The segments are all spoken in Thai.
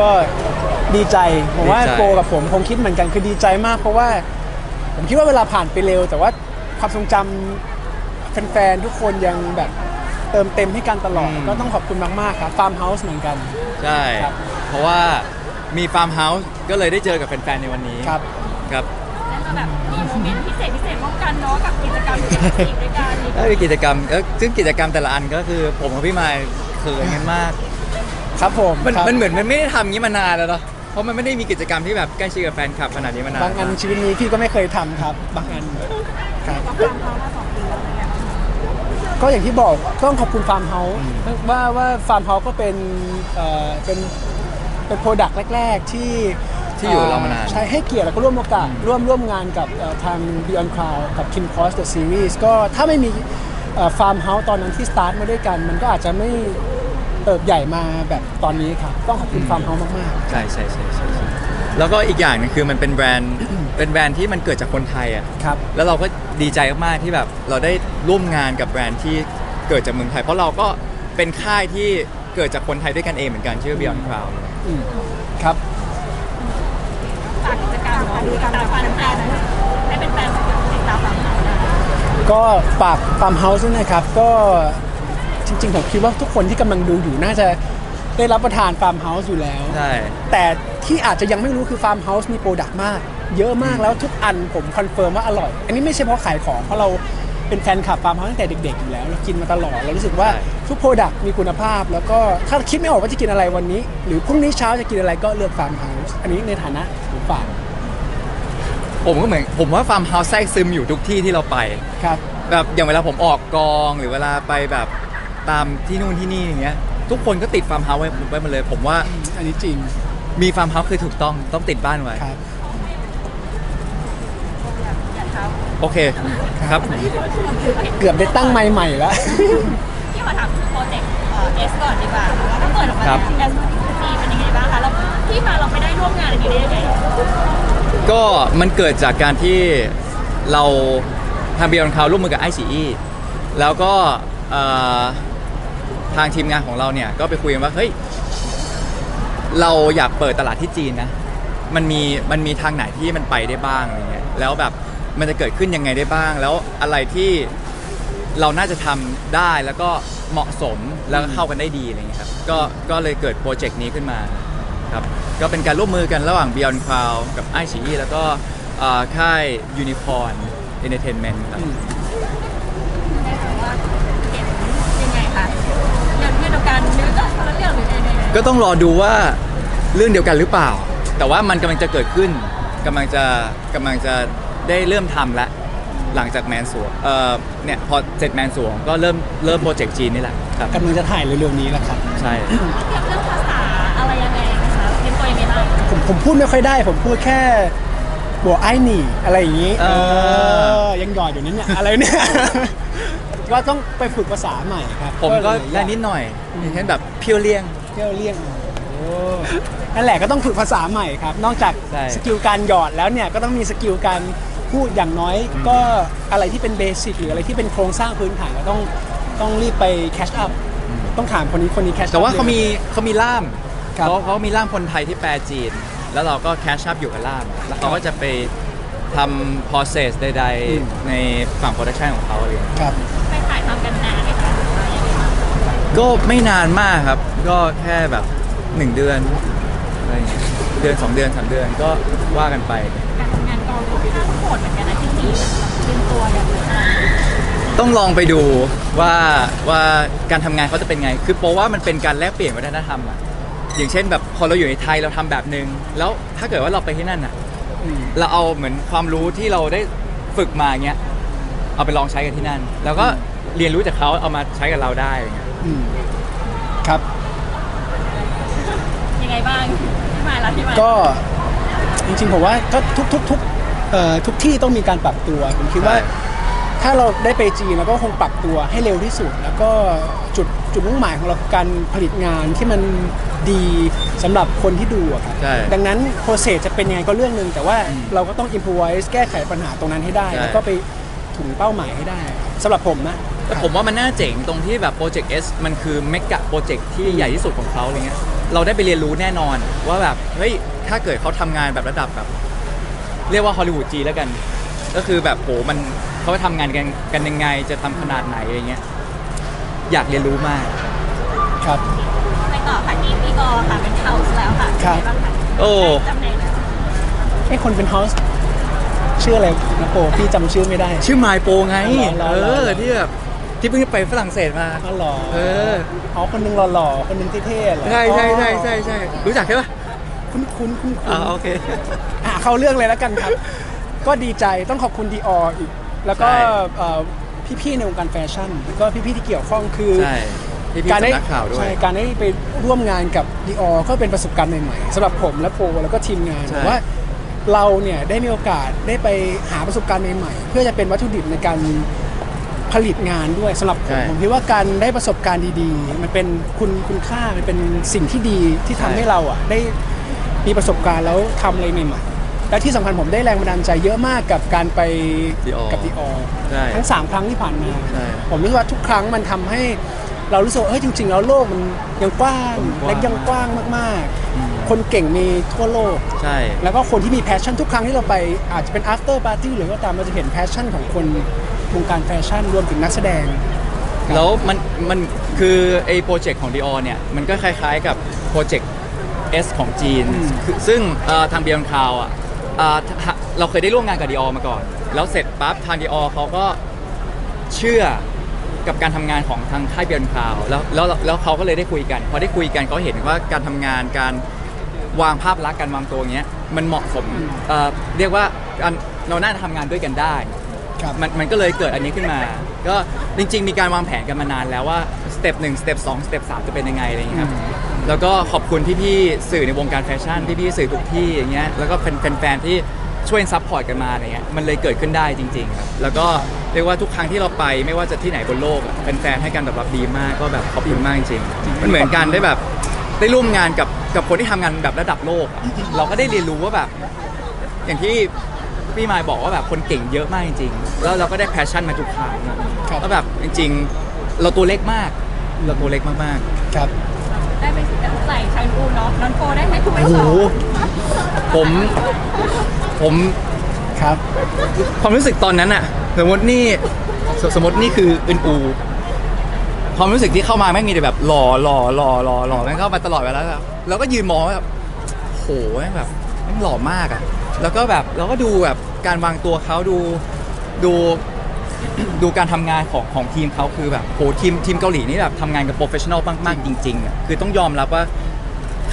ก็ดีใจผมว่าดีใจ โปกับผมคงคิดเหมือนกันคือดีใจมาก เพราะว่าผมคิดว่าเวลาผ่านไปเร็ว แต่ว่าความทรงจำแฟนๆทุกคนยังแบบเติมเต็มให้กันตลอด ก็ต้องขอบคุณมากๆครับฟาร์มเฮาส์เหมือนกัน ใช่ ครับ เพราะว่ามีฟาร์มเฮาส์ก็เลยได้เจอกับแฟนๆในวันนี้ครับ ครับแล้วก็แบบมีโมเมนต์พิเศษพิเศษร่วมกันเนาะกับกิจกรรมเอ็กซ์ตรีมด้วยกันนี่ก็มีกิจกรรมเอ้ยซึ่งกิจกรรมแต่ละอันก็คือผมกับพี่มายเขินกันมาก ครับผมมันครับมันเหมือนมันไม่ได้ทำอย่างนี้มานานแล้วเนาะเพราะมันไม่ได้มีกิจกรรมที่แบบใกล้ชิดกับแฟนคลับขนาดนี้มานานบางอันชีวิตนี้พี่ก็ไม่เคยทำครับ บางอันครับก็ฟังเขามาสองปีแล้วเนี่ยก็อย่างที่บอกต้องขอบคุณฟาร์มเฮาส์ว่าว่าฟาร์มเฮาส์ก็เป็นเอ่อเป็นเป็นโปรดักต์แรก ๆ ที่ที่อยู่กับเรามานาน ใช้ให้เกียรติแล้วก็ร่วมโอกาสร่วมร่วมงานกับเอ่อทาง Beyond Cloud กับ Kim Cross The Series ก็ถ้าไม่มีฟาร์มเฮาส์ตอนนั้นที่สตาร์ทมาด้วยกัน มันก็อาจจะไม่ เติบใหญ่มาแบบตอนนี้ครับต้องขอบคุณฟาร์มเฮาส์มากใช่ใช่ใช่ใช่ใช่แล้วก็อีกอย่างหนึงคือมันเป็นแบรนด์ เป็นแบรนด์ที่มันเกิดจากคนไทยอะ ๆครับ แล้วเราก็ดีใจมากๆที่แบบเราได้ร่วมงานกับแบรนด์ที่เกิดจากเมืองไทย เพราะเราก็เป็นค่ายที่เกิดจากคนไทยด้วยกันเองเหมือนกันชื่อ Beyond Cloud อืมครับ ฝากกิจกรรมของดูการฟันแฟนให้เป็นแฟนติดตามฟังเขาได้ก็ฝากฟาร์มเฮาส์ด้วยนะครับ ก็ จริงๆผมคิดว่าทุกคนที่กำลังดูอยู่น่าจะได้รับประทานฟาร์มเฮาส์อยู่แล้ว ใช่ แต่ที่อาจจะยังไม่รู้คือฟาร์มเฮาส์มีโปรดักต์มาก เยอะมากแล้วทุกอันผมคอนเฟิร์มว่าอร่อย อันนี้ไม่ใช่เพราะขายของ เพราะเราเป็นแฟนคลับฟาร์มเฮาส์ตั้งแต่เด็กๆอยู่แล้ว เรากินมาตลอด เรารู้สึกว่าทุกโปรดักต์มีคุณภาพ แล้วก็ถ้าคิดไม่ออกว่าจะกินอะไรวันนี้ หรือพรุ่งนี้เช้าจะกินอะไรก็เลือกฟาร์มเฮาส์อันนี้ในฐานะผมฝากผมก็เหมือนผมว่าฟาร์มเฮาส์แทรกซึมอยู่ทุกที่ที่เราไป ครับ แบบอย่างเวลาผมออกกองหรือเวลาไปแบบ ตามที่นู่นที่นี่อย่างเงี้ยทุกคนก็ติดฟาร์มเฮาส์ไว้ไว้หมาเลย ผมว่าอันนี้จริงมีฟาร์มเฮาส์คือถูกต้องต้องติดบ้านไว้ ครับอย่างเขาโอเคครับ เกือบได้ตั้งไมค์ใหม่แล้วที่มาถามถึงโปรเจกต์เอสก่อนดีกว่าว่าถ้าเปิดออกมาครับ เอสทีเป็นยังไงบ้างคะแล้วที่มาเราไม่ได้ร่วมงานอันนี้ได้ยังไงก็มันเกิดจากการที่เราทางเบียร์คาวร่วมมือกับไอซีแล้วก็เอ่อ ทางทีมงานของเราเนี่ยก็ไปคุยกันว่าเฮ้ยเราอยากเปิดตลาดที่จีนนะมันมีมันมีทางไหนที่มันไปได้บ้างอะไรเงี้ยแล้วแบบมันจะเกิดขึ้นยังไงได้บ้าง แล้วอะไรที่เราน่าจะทำได้แล้วก็เหมาะสมแล้วก็เข้ากันได้ดีอะไรเงี้ยครับก็ก็เลยเกิดโปรเจกต์นี้ขึ้นมาครับก็เป็นการร่วมมือกันระหว่าง Beyond Cloud กับ i อ e แล้วก็ค่าย Unicorn Entertainment ครับ ได้ไหมว่าเห็นยังไงคะอย่างเรื่องเดียวกันหรือก็คนละเรื่องหรือยังไง ก็ต้องรอดูว่าเรื่องเดียวกันหรือเปล่า แต่ว่ามันกำลังจะเกิดขึ้นกำลังจะกำลังจะได้เริ่มทำแล้วหลังจากแมนสวงเอ่อเนี่ยพอเสร็จแมนสวงก็เริ่มเริ่มโปรเจกต์จีนนี่แหละครับกำลังจะถ่ายเร็วๆนี้แหละครับ ใช่เกี่ยวกับเรื่องภาษาอะไรยังไงนะคะเป็นตัวยังไงบ้างผมผมพูดไม่ค่อยได้ ผมพูดแค่บัวไอ้หนี่อะไรอย่างนี้เอออยังหยอดอยู่นั่นเนี่ยอะไรเนี่ย ก็ต้องไปฝึกภาษาใหม่ครับผมก็เลยได้นิดหน่อยอย่างเช่นแบบเพียวเลียงเที่ยวเลี่ยงโอ้นั่นแหละก็ต้องฝึกภาษาใหม่ครับ นอกจากใช่ สกิลการหยอดแล้วเนี่ยก็ต้องมีสกิลการพูดอย่างน้อย ก็อะไรที่เป็นเบสิกหรืออะไรที่เป็นโครงสร้างพื้นฐานก็ต้องต้องรีบไปแคชอัพต้องถามคนนี้คนนี้แคชอัพ แต่ว่าเขามีเขามีล่ามครับ เขาเขามีล่ามคนไทยที่แปลจีน แล้วเราก็แคชชัพอยู่กับล่าม แล้วเขาก็จะไปทำ process ใดอืมๆในฝั่ง production ของเขาอะไรอย่างเงี้ยครับ ไป ก็ไม่นานมากครับ ก็แค่แบบ1เดือนอะไรอย่างเงี้ยเดือน2เดือน3เดือนก็ว่ากันไป การทำงานกองค่อนข้างโหดเหมือนกันนะที่จีนอะเป็นตัวอย่างไรบ้างต้องลองไปดูว่าว่าการทำงานเขาจะเป็นไง คือโปว่ามันเป็นการแลกเปลี่ยนวัฒนธรรมอะอย่างเช่นแบบพอเราอยู่ในไทยเราทำแบบนึง แล้วถ้าเกิดว่าเราไปที่นั่นอะอืมเราเอาเหมือนความรู้ที่เราได้ฝึกมาเงี้ยเอาไปลองใช้กันที่นั่น แล้วก็เรียนรู้จากเขาเอามาใช้กับเราได้อะไรเงี้ย อืมครับ ยังไงบ้างที่มาแล้วที่มาก็จริงๆผมว่าก็ทุกทุกทุกเอ่อทุกที่ต้องมีการปรับตัวผมคิดว่าใช่ถ้าเราได้ไปจีนเราก็คงปรับตัวให้เร็วที่สุด แล้วก็จุดจุดมุ่งหมายของเราคือการผลิตงานที่มันดีสำหรับคนที่ดูอะครับใช่ดังนั้นโปรเซสจะเป็นยังไงก็เรื่องหนึ่งแต่ว่าอืมเราก็ต้องอิมพอไวส์แก้ไขปัญหาตรงนั้นให้ได้ ใช่ แล้วก็ไปถึงเป้าหมายให้ได้สำหรับผมนะ แต่ผมว่ามันน่าเจ๋งตรงที่แบบโปรเจกต์ S มันคือเมกะโปรเจกต์ที่ใหญ่ที่สุดของเขาอะไรเงี้ยเราได้ไปเรียนรู้แน่นอนว่าแบบเฮ้ยถ้าเกิดเขาทำงานแบบระดับแบบ เรียกว่าฮอลลีวูดจีแล้วกัน ก็คือแบบโหมันเขาทำงานกันกันยังไงจะทำขนาดไหนอะไรเงี้ยอยากเรียนรู้มาก ครับ ไปต่อค่ะที่พี่กอค่ะเป็นเฮาส์แล้วค่ะครับ เป็นไงบ้างคะโอ้ จำแหน่งแล้วไอ้คนเป็น house ชื่ออะไรนะโปพี่จำชื่อไม่ได้ ชื่อไมโปไง รอรอเอรออที่แบบ ที่เพิ่งไปฝรั่งเศสมาอ๋อหล่อเออ อ๋อคนหนึงหล่อๆคนหนึงเท่ๆเหรอใช่ใช่ใช่ใช่ใช่รู้จักใช่ปะคุ้นๆคุ้นคุ้นอ่าโอเค อะเข้าเรื่องเลยแล้วกันครับ ก็ดีใจต้องขอบคุณดีอออีก แล้วก็ใช่ เอ่อพี่ๆในวงการแฟชั่นแล้วก็พี่ๆที่เกี่ยวข้องคือใช่พี่พี่การได้สำนักข่าวด้วย ใช่การได้ไปร่วมงานกับดีออก็เป็นประสบการณ์ใหม่ๆสำหรับผมและโปแล้วก็ทีมงานใช่ผมว่าเราเนี่ยได้มีโอกาสได้ไปหาประสบการณ์ใหม่ๆเพื่อจะเป็นวัตถุดิบในการ ผลิตงานด้วยสำหรับผมผมคิดว่าการได้ประสบการณ์ดีๆ มันเป็นคุณคุณค่ามันเป็นสิ่งที่ดีที่ทำให้เราอะได้มีประสบการณ์แล้วทำอะไรใหม่ๆและที่สำคัญผมได้แรงบันดาลใจเยอะมากกับการไป Dior กับดีออใช่ทั้ง3ครั้งที่ผ่านมาใช่ผมรู้สึกว่าทุกครั้งมันทำให้เรารู้สึกว่าเฮ้ยจริง ๆ แล้วโลกมันยังกว้างกว้าง และยังกว้างมากๆคนเก่งมีทั่วโลก ใช่ แล้วก็คนที่มีแพชชั่นทุกครั้งที่เราไปอาจจะเป็น after party หรือก็ตามเราจะเห็นแพชชั่นของคน วงการแฟชั่นรวมถึงนักแสดง แล้วมันมันคือไอ้โปรเจกต์ของ Dior เนี่ย มันก็คล้ายๆกับโปรเจกต์ S ของจีนอืมคือซึ่งเอ่อทางเบียร์คาวอะอ่าถ้าเราเคยได้ร่วมงานกับ Dior มาก่อน แล้วเสร็จปั๊บทาง Dior เขาก็เชื่อกับการทำงานของทางค่ายเบียร์คาวแล้วแล้วแล้วเขาก็เลยได้คุยกัน พอได้คุยกันเขาเห็นว่าการทำงานการวางภาพลักษณ์การวางตัวอย่างเงี้ยมันเหมาะสมเอ่อเรียกว่าการเราน่าจะทำงานด้วยกันได้ ครับมันมันก็เลยเกิดอันนี้ขึ้นมา ก็จริง ๆ มีการวางแผนกันมานานแล้วว่าสเต็ปหนึ่งสเต็ปสองสเต็ปสามจะเป็นยังไงอะไรอย่างเงี้ยครับ แล้วก็ขอบคุณพี่ๆสื่อในวงการแฟชั่นพี่ๆสื่อทุกที่อย่างเงี้ยแล้วก็เป็นแฟนๆที่ช่วยซัพพอร์ตกันมาอะไรเงี้ยมันเลยเกิดขึ้นได้จริงๆครับแล้วก็เรียกว่าทุกครั้งที่เราไปไม่ว่าจะที่ไหนบนโลกอะแฟนๆให้การตอบรับดีมากก็แบบขอบคุณมากจริงๆมันเหมือนกันได้แบบได้ร่วมงานกับกับคนที่ทำงานแบบระดับโลกอะเราก็ได้เรียนรู้ว่าแบบ อย่างที่ พี่มายบอกว่าแบบคนเก่งเยอะมากจริงๆ แล้วเราก็ได้แพชชั่นมาทุกครั้งอะครับ แล้วแบบจริงๆ เราตัวเล็กมาก เราตัวเล็กมากครับ ได้ไปใส่ชายอูเนาะนอนโฟได้ไหมคุณไม่โอ้สโหอนๆผม ผมครับ ความรู้สึกตอนนั้นอะสมมตินี่สสมมตินี่คืออึนอู ความรู้สึกที่เข้ามาแม่งมีแต่แบบหล่อหล่อหล่อหล่อหล่อแม่งเข้ามาตลอดเวลาแล้วแล้วก็ยืนมองว่าแบบโหแม่งแบบแม่งหล่อมากอะ แล้วก็แบบเราก็ดูแบบการวางตัวเขาดูดูดูการทำงานของของทีมเขาคือแบบโหทีมทีมเกาหลีนี่แบบทำงานกับโปรเฟชชั่นอลมากๆจริงๆอะคือต้องยอมรับว่า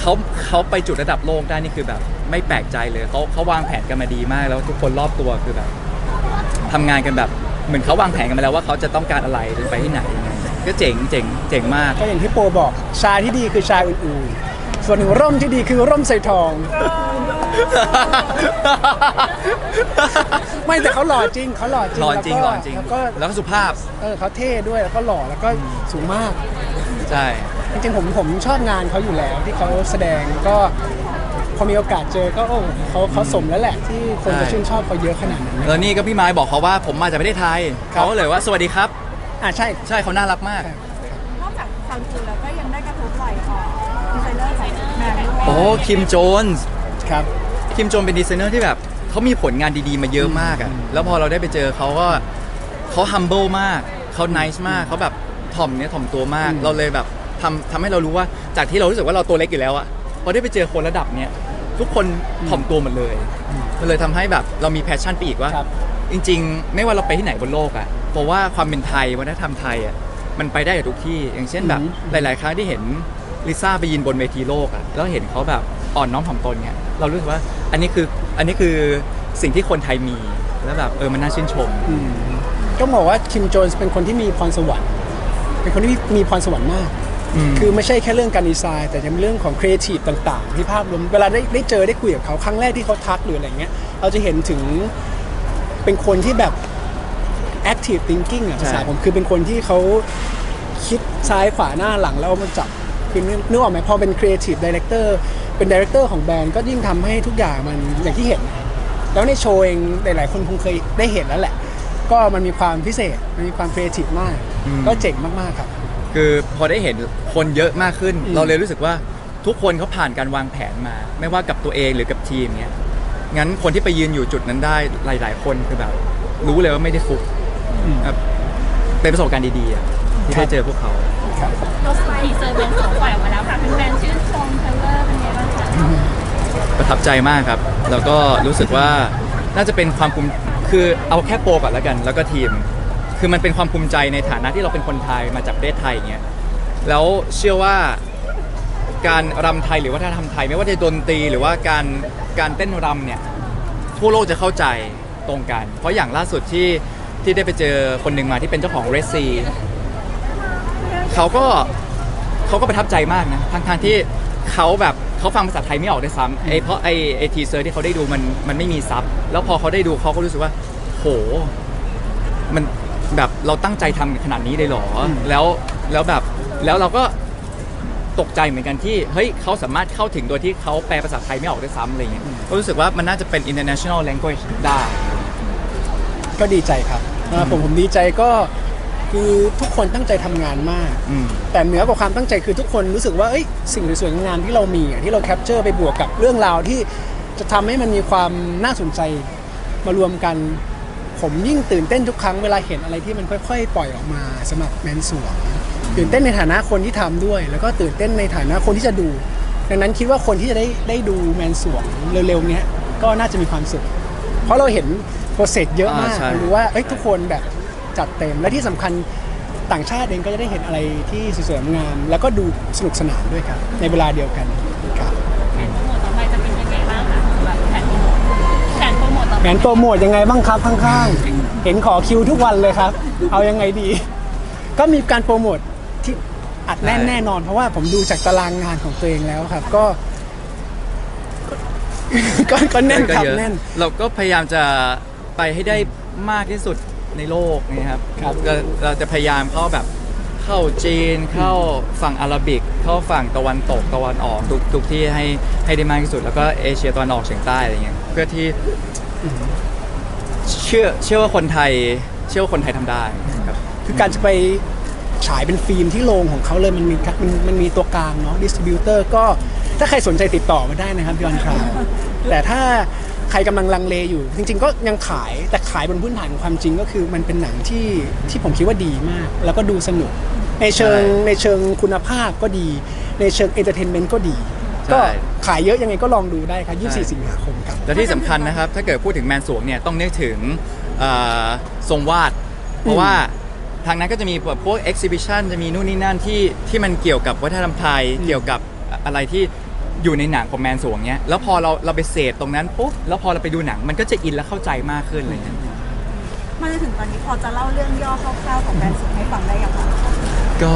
เขาเขาไปจุดระดับโลกได้นี่คือแบบ ไม่แปลกใจเลยเขาเขาวางแผนกันมาดีมาก แล้วทุกคนรอบตัวคือแบบทำงานกันแบบเหมือนเขาวางแผนกันมาแล้วว่าเขาจะต้องการอะไรหรือไปที่ไหนยังไงก็เจ๋งเจ๋งเจ๋งมาก ก็อย่างที่โปบอกชายที่ดีคือชายอุ่นๆส่วนหนึ่งร่มที่ดีคือร่มใส่ทอง ไม่แต่เขาหล่อจริงเขาหล่อจริงหล่อจริงแล้วหก็ล่อจริง แล้วก็แล้วก็สุภาพ เออเขาเท่ด้วยแล้วก็หล่อแล้วก็สูงมาก ใช่ จริงๆผมผมชอบงานเขาอยู่แล้วที่เขาแสดงก็พอมีโอกาสเจอก็โอ้เขาเขาสมแล้วแหละที่คนจะชื่นชอบเขาเยอะขนาดนั้นนะแล้วนี่ก็พี่ไม้บอกเขาว่าผมมาจากประเทศไทยครับเขาก็เลยว่าสวัสดีครับ อ่าใช่ใช่เขาน่ารักมาก นอกจากชาวอูแล้วก็ยังได้กระทบไหล่ของดีไซเนอร์ไซเนอร์แมนด้วยโอ้คิมโจนส์ครับ คิมโจนเป็นดีไซเนอร์ที่แบบเขามีผลงานดีๆ มาเยอะมากอะ่ะแล้วพอเราได้ไปเจอเขาก็เขา humble มากเขา nice มากเขาแบบถ่อมเนี้ยถ่อมตัวมากอืมเราเลยแบบทำทำให้เรารู้ว่าจากที่เรารู้สึกว่าเราตัวเล็กอยู่แล้วอะพอได้ไปเจอคนระดับเนี้ยทุกคนถ่อมตัวหมดเลยมันเลยทำให้แบบเรามีแพชชั่นไปอีกว่าครับจริง ๆ ไม่ว่าเราไปที่ไหนบนโลกอะ่ะเพราะว่าความเป็นไทยวัฒนธรรมไทยอะ่ะมันไปได้กับทุกที่ อย่างเช่นแบบอืมหลาย ๆ ครั้งที่เห็นลิซ่าไปยืนบนเวทีโลกอะ่ะแล้วเห็นเขาแบบอ่อนน้อมถ่อมตนเนี่ย เรารู้สึกว่าอันนี้คืออันนี้คือสิ่งที่คนไทยมี แล้วแบบเออมันน่าชื่นชม อืมก็บอกว่าคิมโจนส์เป็นคนที่มีพรสวรรค์เป็นคนที่มีพรสวรรค์มากมคือไม่ใช่แค่เรื่องการดีไซน์ แต่ยังเป็นเรื่องของครีเอทีฟต่างๆ ที่ภาพรวมเวลาได้ได้เจอได้คุยกับเขาครั้งแรกที่เขาทักหรืออะไรเงี้ยเราจะเห็นถึงเป็นคนที่แบบ active thinking อะใช่ภาษาผมคือเป็นคนที่เขาคิดซ้ายขวาหน้าหลังแล้วเอามาจับ คือนึกนึกออกไหมพอเป็น creative director เป็น director ของแบรนด์ก็ยิ่งทำให้ทุกอย่างมันอย่างที่เห็น แล้วในโชว์เองหลายๆคนคงเคยได้เห็นแล้วแหละ ก็มันมีความพิเศษมันมีความครีเอทีฟมากอืมก็เจ๋งมากๆครับคือพอได้เห็นคนเยอะมากขึ้นอืมเราเลยรู้สึกว่าทุกคนเขาผ่านการวางแผนมา ไม่ว่ากับตัวเองหรือกับทีมเนี้ยงั้นคนที่ไปยืนอยู่จุดนั้นได้หลาย ๆ คนคือแบบรู้เลยว่าไม่ได้ฟุกอืมแบบเป็นประสบการณ์ดีๆอะที่ครัได้บเจอพวกเขา รถทีเซอร์เป็นสองปล่อยออกมาแล้วค่ะเป็นแฟนชื่นชมเทรลเลอร์เป็นไงบ้างคะประทับใจมากครับ แล้วก็รู้สึกว่าน่าจะเป็นความภูมิคือเอาแค่โปรก่อนแล้วกัน แล้วก็ทีม คือมันเป็นความภูมิใจในฐานะที่เราเป็นคนไทยมาจากประเทศไทยอย่างเงี้ยแล้วเชื่อว่าการรำไทยหรือวัฒนธรรมไทย ไม่ว่าจะดนตรีหรือว่าการการเต้นรำเนี่ยทั่วโลกจะเข้าใจตรงกัน เพราะอย่างล่าสุดที่ที่ได้ไปเจอคนหนึ่งมาที่เป็นเจ้าของเรสซี เขาก็เขาก็ประทับใจมากนะทั้งทางๆที่เขาแบบเขาฟังภาษาไทยไม่ออกด้วยซ้ำไอเพราะไอไอทีเซอร์ที่เขาได้ดูมันมันไม่มีซับแล้วพอเขาได้ดูเขาก็รู้สึกว่า โห มันแบบเราตั้งใจทำขนาดนี้เลยเหรออืมแล้วแล้วแบบแล้วเราก็ตกใจเหมือนกันที่เฮ้ยเขาสามารถเข้าถึงโดยที่เขาแปลภาษาไทยไม่ออกด้วยซ้ำอะไรเงี้ยก็รู้สึกว่ามันน่าจะเป็น international language ได้ ก็ดีใจครับอ่าผมผมดีใจก็ คือทุกคนตั้งใจทำงานมากอืมแต่เหนือกว่าความตั้งใจคือทุกคนรู้สึกว่าเอ้ยสิ่งสวยๆงามๆที่เรามีอะที่เราแคปเจอร์ไปบวกกับเรื่องราวที่จะทำให้มันมีความน่าสนใจมารวมกัน ผมยิ่งตื่นเต้นทุกครั้งเวลาเห็นอะไรที่มันค่อย ๆ ปล่อยออกมาสำหรับแมนสวงตื่นเต้นในฐานะคนที่ทำด้วย แล้วก็ตื่นเต้นในฐานะคนที่จะดู ดังนั้นคิดว่าคนที่จะได้ได้ดูแมนสวงเร็วๆเนี้ยก็น่าจะมีความสุข เพราะเราเห็นโปรเซสเยอะมากอ่าใช่รู้ว่าเอ้ยทุกคนแบบ จัดเต็ม และที่สำคัญต่างชาติเองก็จะได้เห็นอะไรที่สวยๆงามๆแล้วก็ดูสนุกสนานด้วยครับ ในเวลาเดียวกันครับแผนโปรโมทต่อไปจะเป็นยังไงบ้างคะสำหรับแผนโปรโมทแผนโปรโมทต่อแผไปนโปรโมทยังไงบ้างครับข้างๆ เห็นขอคิวทุกวันเลยครับ เอายังไงดี ก็มีการโปรโมทที่อัดแน่นใช่แน่นอน เพราะว่าผมดูจากตารางงานของตัวเองแล้วครับ ก็ก็ก็แน่นครับก็เยอะแน่น เราก็พยายามจะไปให้ได้มากที่สุด ในโลกนะครับครับก็เราจะพยายามเข้าแบบเข้าจีนเข้าฝั่งอาหรับิก เข้าฝั่งตะวันตกตะวันออกทุกทุกที่ให้ให้ได้มากที่สุด แล้วก็เอเชียตะวันออกเฉียงใต้อะไรเงี้ยเพื่อที่เชื่อเชื่อว่าคนไทยเชื่อว่าคนไทยทำได้ครับคือการจะไปฉายเป็นฟิล์มที่โรงของเขาเลยมันมีมันมันมีตัวกลางเนาะดิสติบิวเตอร์ก็ถ้าใครสนใจติดต่อมาได้นะครับยอนคราวแต่ถ้า ใครกำลังลังเลอยู่ จริง ๆ ก็ยังขายแต่ขายบนพื้นฐานของความจริงก็คือมันเป็นหนังที่ที่ผมคิดว่าดีมาก แล้วก็ดูสนุก ในเชิงใช่ในเชิงคุณภาพก็ดี ในเชิงเอนเตอร์เทนเมนต์ก็ดีใช่ก็ขายเยอะยังไงก็ลองดูได้ครับใช่24 สิงหาคมครับและที่สำคัญนะครับ ถ้าเกิดพูดถึงแมนสวงเนี่ยต้องนึกถึงเอ่อทรงวาด เพราะว่าทางนั้นก็จะมีแบบพวก exhibition จะมีนู่นนี่นั่นที่ที่มันเกี่ยวกับวัฒนธรรมไทยอืมเกี่ยวกับอะไรที่ อยู่ในหนังของแมนสวงเนี้ยแล้วพอเราเราไปเสพตรงนั้นปุ๊บแล้วพอเราไปดูหนังมันก็จะอินและเข้าใจมากขึ้นอะไรเงี้ยมาจนถึงตอนนี้พอจะเล่าเรื่องย่อคร่าวๆของแบรนด์สุดให้ฟังได้ยังคะก็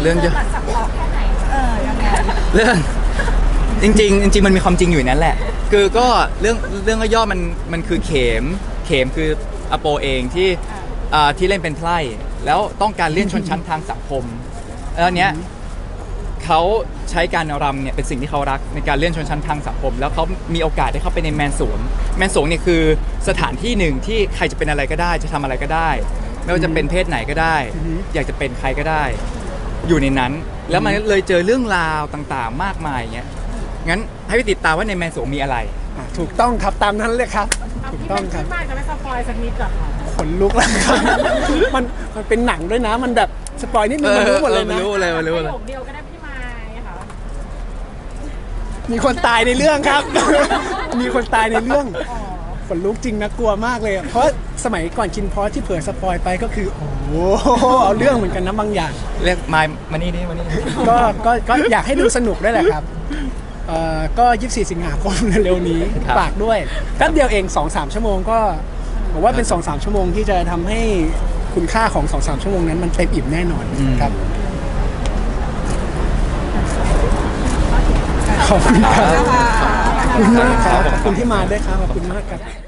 เรื่องเยอะตัดสับหลอกแค่ไหนเออยังไงเรื่องจริงๆจริง ๆ มันมีความจริงอยู่ในนั้นแหละ คือก็เรื่องเรื่องย่อๆมันมันคือเข็มเข็มคืออโปเองที่อ่าที่เล่นเป็นไพร่แล้วต้องการเลื่อนชนชั้นทางสังคมแล้วเนี้ย เขาใช้การรำเนี่ยเป็นสิ่งที่เขารักในการเลื่อนชนชั้นทางสังคม แล้วเขามีโอกาสได้เข้าไปในแมนสวงแมนสวงเนี่ยคือสถานที่หนึ่งที่ใครจะเป็นอะไรก็ได้ จะทำอะไรก็ได้ ไม่ว่าจะเป็นเพศไหนก็ได้อือฮึอยากจะเป็นใครก็ได้ อยู่ในนั้น แล้วมันเลยเจอเรื่องราวต่างๆ มากมายอย่างเงี้ยงั้นให้ไปติดตามว่าในแมนสวงมีอะไร อะถูกต้องครับตามนั้นเลยครับ ถูกต้องครับมากจะไม่สปอยสักนิดก่อนค่ะขนลุกแล้วครับ มันมันเป็นหนังด้วยนะ มันแบบสปอยนิดนึงมันรู้หมดเลยมันนะ รู้เลยมันรู้เลยเดียวก็ได้พี่มายค่ะ มีคนตายในเรื่องครับ มีคนตายในเรื่องขนลุกจริงนะกลัวมากเลยอะเพราะสมัยก่อนกินพอสที่เผื่อสปอยไปก็คือ โอ้โหเอาเรื่องเหมือนกันนะบางอย่าง เรียกมายมานี่นี่มานี่ก็ก็ก็อยากให้ดูสนุกด้วยแหละครับเอ่อก็ 24 สิงหาคมเร็วๆนี้ครับฝากด้วยแป๊บเดียวเอง 2-3 ชั่วโมงก็ผมว่าเป็น 2-3 ชั่วโมงที่จะทำให้คุณค่าของ 2-3 ชั่วโมงนั้นมันเต็มอิ่มแน่นอนครับ ขอบคุณครับขอบคุณมากครับขอบคุณที่มาด้วยครับขอบคุณมากครับ